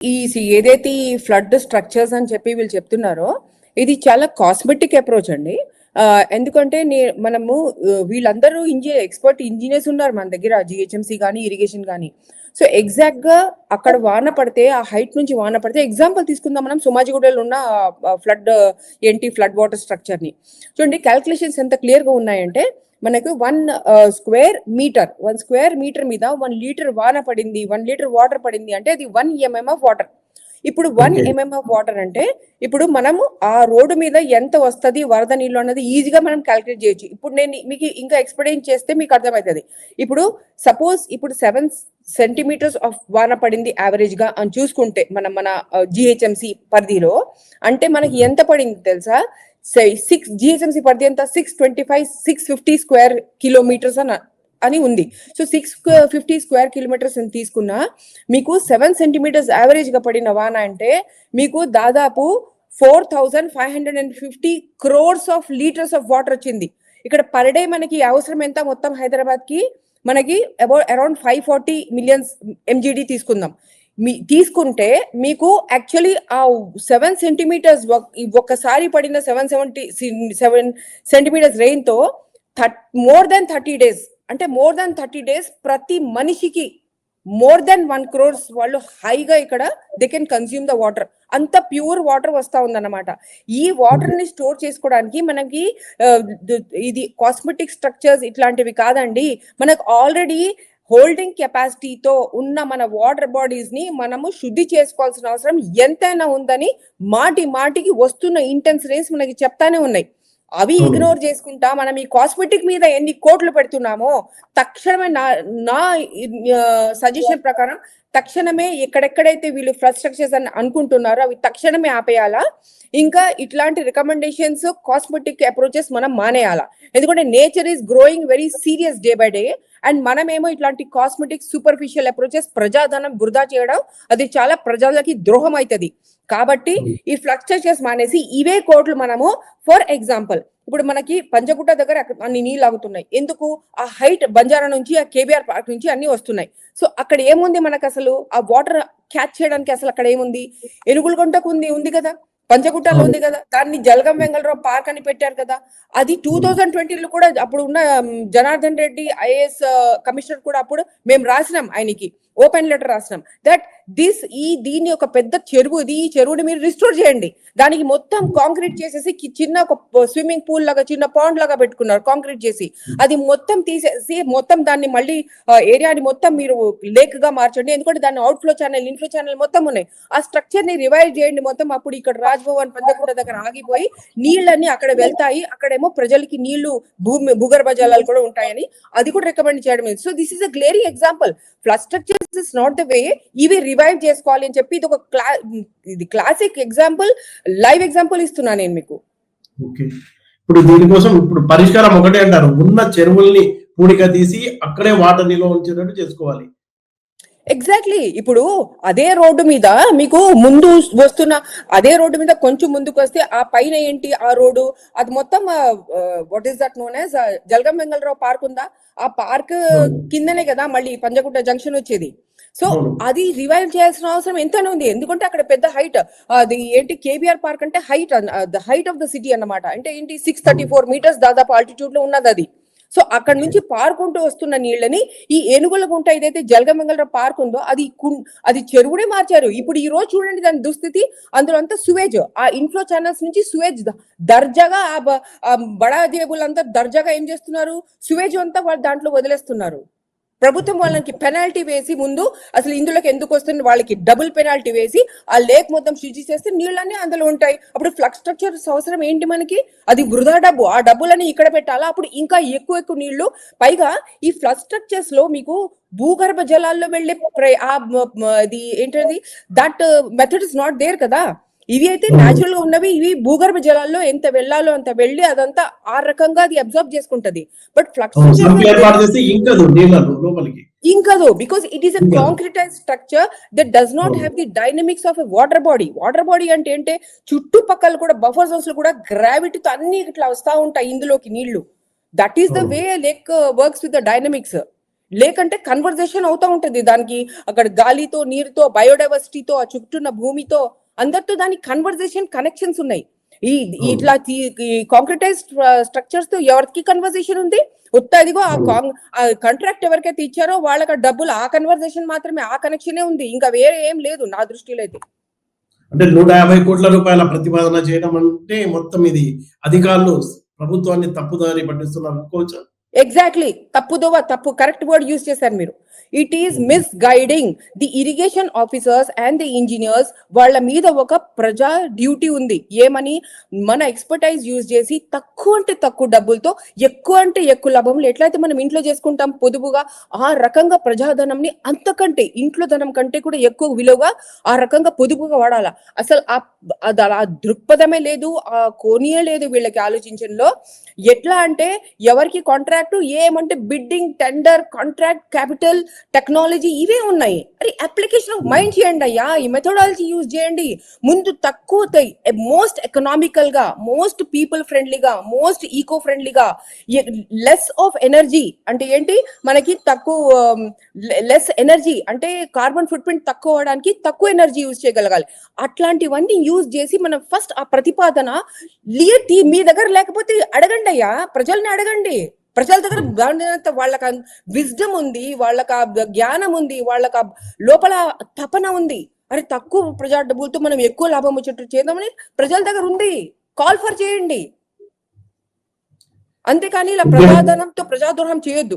ఈ సి- ఏదైతే ఈ ఫ్లడ్ స్ట్రక్చర్స్ అని చెప్పి వీళ్ళు చెప్తున్నారో ఇది చాలా కాస్మెటిక్ అప్రోచ్ అండి. ఎందుకంటే నే మనము వీళ్ళందరూ ఇంజి ఎక్స్పర్ట్ ఇంజనీర్స్ ఉన్నారు మన దగ్గర జిహెచ్ఎంసీ కానీ ఇరిగేషన్ కానీ సో ఎగ్జాక్ట్గా అక్కడ వాన పడితే ఆ హైట్ నుంచి వాన పడితే ఎగ్జాంపుల్ తీసుకుందాం మనం సుమాజిగూడలో ఉన్న ఫ్లడ్ ఏంటి ఫ్లడ్ వాటర్ స్ట్రక్చర్ని చూడండి క్యాల్కులేషన్స్ ఎంత క్లియర్గా ఉన్నాయంటే మనకు one square metre one square metre మీద వన్ లీటర్ వాన పడింది వన్ లీటర్ వాటర్ పడింది అంటే అది వన్ ఎంఎం ఆఫ్ వాటర్ ఇప్పుడు వన్. ఎంఎం ఆఫ్ వాటర్ అంటే ఇప్పుడు మనము ఆ రోడ్డు మీద ఎంత వస్తది వరద నీళ్ళు అన్నది ఈజీగా మనం క్యాలిక్యులేట్ చేయొచ్చు. ఇప్పుడు నేను మీకు ఇంకా ఎక్స్ప్లెయిన్ చేస్తే మీకు అర్థమవుతుంది. ఇప్పుడు సపోజ్ ఇప్పుడు సెవెన్ సెంటీమీటర్స్ ఆఫ్ వాన పడింది యావరేజ్గా అని చూసుకుంటే మనం మన జిహెచ్ఎంసి పరిధిలో అంటే మనకి ఎంత పడింది తెలుసా? సిక్స్ జిహెచ్ఎంసి పరిధి అంతా six twenty five six fifty square kilometres అని అని ఉంది. So six fifty square kilometres అని తీసుకున్నా మీకు సెవెన్ సెంటీమీటర్స్ యావరేజ్గా పడిన వాన అంటే మీకు దాదాపు four thousand five hundred and fifty crores of litres of water వచ్చింది. ఇక్కడ పర్ డే మనకి అవసరం ఎంత? మొత్తం హైదరాబాద్కి మనకి about around five forty millions MGD తీసుకుందాం. మీ తీసుకుంటే మీకు యాక్చువల్లీ ఆ సెవెన్ సెంటీమీటర్స్ ఒక్కసారి పడిన సెవెన్ సెవెంటీ సెవెన్ సెంటీమీటర్స్ రెయిన్తో థర్ మోర్ దెన్ థర్టీ డేస్ అంటే మోర్ దెన్ థర్టీ డేస్ ప్రతి మనిషికి మోర్ దెన్ వన్ క్రోర్స్ వాళ్ళు హైగా ఇక్కడ they can consume the water అంత ప్యూర్ వాటర్ వస్తా ఉందన్నమాట. ఈ వాటర్ని స్టోర్ చేసుకోవడానికి మనకి ఇది కాస్మెటిక్ స్ట్రక్చర్స్ ఇట్లాంటివి కాదండి. మనకు ఆల్రెడీ హోల్డింగ్ కెపాసిటీతో ఉన్న మన వాటర్ బాడీస్ని మనము శుద్ధి చేసుకోవాల్సిన అవసరం ఎంతైనా ఉందని మాటి మాటికి వస్తున్న ఇంటెన్స్ రేస్ మనకి చెప్తానే ఉన్నాయి అవి. ఇగ్నోర్ చేసుకుంటా మనం ఈ కాస్మెటిక్ మీద ఎన్ని కోట్లు పెడుతున్నామో తక్షణమే నా నా సజెషన్ ప్రకారం తక్షణమే ఎక్కడెక్కడైతే వీళ్ళు ఫ్రస్ట్రక్చర్స్ అని అనుకుంటున్నారో అవి తక్షణమే ఆపేయాలా? ఇంకా ఇట్లాంటి రికమెండేషన్స్ కాస్మెటిక్ అప్రోచెస్ మనం మానేయాలా? ఎందుకంటే nature is growing very serious day by day and మనమేమో ఇట్లాంటి కాస్మెటిక్ సూపర్ఫిషియల్ అప్రోచెస్ ప్రజాధనం వృధా చేయడం అది చాలా ప్రజలకి ద్రోహం అవుతుంది కాబట్టి ఈ ఫ్లక్చుయేషన్స్ మానేసి ఇవే కోట్లు మనము ఫర్ ఎగ్జాంపుల్ ఇప్పుడు మనకి పంచగుట్ట దగ్గర అన్ని నీళ్ళు ఆగుతున్నాయి. ఎందుకు? ఆ హైట్ బంజారా నుంచి ఆ కేబీఆర్ పార్క్ నుంచి అన్ని వస్తున్నాయి. సో అక్కడ ఏముంది మనకు అసలు? ఆ వాటర్ క్యాచ్ చేయడానికి అసలు అక్కడ ఏముంది? ఎనుగులగుంటకు ఉంది ఉంది కదా. పంచగుట్టలో ఉంది కదా. దాన్ని జలగం వెంగళరావు పార్క్ అని పెట్టారు కదా. అది టూ థౌజండ్ ట్వంటీలో కూడా అప్పుడు ఉన్న జనార్దన్ రెడ్డి ఐఏఎస్ కమిషనర్ కూడా అప్పుడు మేము రాసినాం ఆయనకి. ఓపెన్ లెటర్ రాసినాం. దట్ దిస్ ఈ దీని ఒక పెద్ద చెరువు ఇది ఈ చెరువుని మీరు రిస్టోర్ చేయండి. దానికి మొత్తం కాంక్రీట్ చేసేసి చిన్న ఒక స్విమ్మింగ్ పూల్ లాగా చిన్న పాండ్ లాగా పెట్టుకున్నారు కాంక్రీట్ చేసి. అది మొత్తం తీసేసి మొత్తం దాన్ని మళ్ళీ ఏరియాని మొత్తం మీరు లేక్గా మార్చండి. ఎందుకంటే దాని అవుట్ఫ్లో ఛానల్ ఇన్ఫ్లో ఛానల్ మొత్తం ఉన్నాయి. ఆ స్ట్రక్చర్ని రివైవ్ చేయండి మొత్తం. అప్పుడు ఇక్కడ రాజ్భవన్ పంచకుంట దగ్గర ఆగిపోయి నీళ్ళన్నీ అక్కడ వెళ్తాయి. అక్కడేమో ప్రజలకి నీళ్ళు భూమి భూగర్భ జలాలు కూడా ఉంటాయని అది కూడా రికమెండ్ చేయడం so this is a glary example flood structures is not the way ఇవి రివైవ్ చేసుకోవాలి అని చెప్పి ఇది ఒక క్లా ఇది క్లాసిక్ ఎగ్జాంపుల్ లైవ్ ఎగ్జాంపుల్ ఇస్తున్నా నేను మీకు. ఇప్పుడు దీనికోసం ఇప్పుడు పరిష్కారం ఒకటే అంటారు. ఉన్న చెరువుల్ని పూడిక తీసి అక్కడే వాటర్ నిల్వ ఉంచేటట్టు చేసుకోవాలి. ఎగ్జాక్ట్లీ ఇప్పుడు అదే రోడ్డు మీద మీకు ముందు వస్తున్న అదే రోడ్డు మీద కొంచెం ముందుకు వస్తే ఆ పైన ఏంటి ఆ రోడ్డు? అది మొత్తం what is that known as Jalagam Vengalrao park ఉందా? ఆ పార్క్ కిందనే కదా మళ్ళీ పంజగుట్ట జంక్షన్ వచ్చేది. సో. అది రివైవ్ చేయాల్సిన అవసరం ఎంతనే ఉంది. ఎందుకంటే అక్కడ పెద్ద హైట్ అది ఏంటి? కేబిఆర్ పార్క్ అంటే height the height of the city అన్నమాట. అంటే ఏంటి? సిక్స్ థర్టీ ఫోర్ మీటర్స్ దాదాపు ఆల్టిట్యూడ్లో ఉన్నది అది. సో అక్కడ నుంచి పారుకుంటూ వస్తున్న నీళ్ళని ఈ ఏనుగుల గుంట ఏదైతే జలగమంగళ పార్క్ ఉందో అది కుం- అది చెరువునే మార్చారు. ఇప్పుడు ఈ రోజు చూడండి దాని దుస్థితి. అందులో అంతా సువేజ్ ఆ ఇన్ఫ్లో ఛానల్స్ నుంచి సువేజ్ దర్జాగా ఆ బడా జేబులు అంతా దర్జాగా ఏం చేస్తున్నారు? సువేజ్ అంతా వాళ్ళు దాంట్లో వదిలేస్తున్నారు. ప్రభుత్వం వాళ్ళకి పెనాల్టీ వేసి ముందు అసలు ఇందులోకి ఎందుకు వస్తుంది? వాళ్ళకి డబుల్ పెనాల్టీ వేసి ఆ లేక్ మొత్తం శుచి చేస్తే నీళ్ళన్నీ అందులో ఉంటాయి. అప్పుడు ఫ్లక్ స్ట్రక్చర్ అవసరం ఏంటి మనకి? అది వృధా డబ్బు. ఆ డబ్బులని ఇక్కడ పెట్టాలా? అప్పుడు ఇంకా ఎక్కువ ఎక్కువ నీళ్ళు పైగా ఈ ఫ్లడ్ స్ట్రక్చర్స్లో మీకు భూగర్భ జలాల్లో వెళ్ళే ఆ అది ఏంటది? That method is not there కదా? ఇవి అయితే న్యాచురల్గా ఉన్నవి. ఇవి భూగర్భ జలాల్లో ఎంత వెళ్ళాలో అంత వెళ్ళి అదంతా ఆ రకంగా అది అబ్జర్వ్ చేసుకుంటది. But ఇంకదు because it is a. Concretise structure that does not have the dynamics of a water body water body అంటే ఏంటే? చుట్టుపక్కల కూడా బఫర్ జోన్స్లో కూడా గ్రావిటీతో అన్ని ఇట్లా వస్తా ఉంటాయి ఇందులోకి నీళ్ళు that is the. Way lake works with the dynamics లేకంటే కన్వర్జేషన్ అవుతా ఉంటది. దానికి అక్కడ గాలితో నీరుతో బయోడైవర్సిటీతో ఆ చుట్టూన్న భూమితో అందరితో దానికి కన్వర్జేషన్ కనెక్షన్స్ ఉన్నాయి. ఈ ఇట్లా కాంక్రిటైజ్ స్ట్రక్చర్స్తో ఎవరికి కన్వర్జేషన్ ఉంది? ఉత్త ఇదిగో ఆ కాంట్రాక్ట్ ఎవరికైతే ఇచ్చారో వాళ్ళకి డబ్బులు ఆ కన్వర్జేషన్ మాత్రమే ఆ కనెక్షనే ఉంది. ఇంకా వేరే ఏం లేదు నా దృష్టిలో అయితే. అంటే నూట యాభై కోట్ల రూపాయల ప్రతిపాదన చేయడం అంటే మొత్తం ఇది అధికారులు ప్రభుత్వాన్ని తప్పుదారి పట్టిస్తున్నారు. అనుకోవచ్చా? ఎగ్జాక్ట్లీ తప్పుదోవ తప్పు. కరెక్ట్ వర్డ్ యూస్ చేశారు మీరు. It is misguiding the irrigation officers and the engineers వాళ్ళ మీద ఒక ప్రజా డ్యూటీ ఉంది. ఏమని? మన ఎక్స్పర్టైజ్ యూజ్ చేసి తక్కువ అంటే తక్కువ డబ్బులతో ఎక్కువ అంటే ఎక్కువ లాభంలో ఎట్లయితే మనం ఇంట్లో చేసుకుంటాం పొదుపుగా ఆ రకంగా ప్రజాధనంని అంతకంటే ఇంట్లో ధనం కంటే కూడా ఎక్కువ విలువగా ఆ రకంగా పొదుపుగా వాడాలా. అసలు ఆ అలా దృక్పథమే లేదు ఆ కోనియే లేదు వీళ్ళకి ఆలోచించడంలో. ఎట్లా అంటే ఎవరికి కాంట్రాక్ట్ ఏమంటే bidding tender contract capital technology ఇవే ఉన్నాయి. అరే అప్లికేషన్ మైండ్ చేయండి అయ్యా. ఈ మెథడాలజీ యూజ్ చేయండి. ముందు తక్కువ మోస్ట్ ఎకనామికల్గా మోస్ట్ పీపుల్ ఫ్రెండ్లీగా మోస్ట్ ఈకో ఫ్రెండ్లీగా లెస్ ఆఫ్ ఎనర్జీ అంటే ఏంటి? మనకి తక్కువ లెస్ ఎనర్జీ అంటే కార్బన్ ఫుట్ ప్రింట్ తక్కువ అవడానికి తక్కువ ఎనర్జీ యూజ్ చేయగలగాలి. అట్లాంటివన్నీ యూజ్ చేసి మనం ఫస్ట్ ఆ ప్రతిపాదన లియర్టీ మీ దగ్గర లేకపోతే అడగండి అయ్యా. ప్రజల్ని అడగండి. ప్రజల దగ్గర దానినంత వాళ్ళకి విజ్డమ్ ఉంది వాళ్ళకి ఆ జ్ఞానం ఉంది వాళ్ళకి ఆ లోపల తపన ఉంది. అరే తక్కువ ప్రజా డబ్బులతో మనం ఎక్కువ లాభం వచ్చేట్టు చేద్దామని ప్రజల దగ్గర ఉంది. కాల్ ఫర్ చేయండి. అంతేకాని ఇలా ప్రజాధనంతో ప్రజాద్రోహం చేయొద్దు.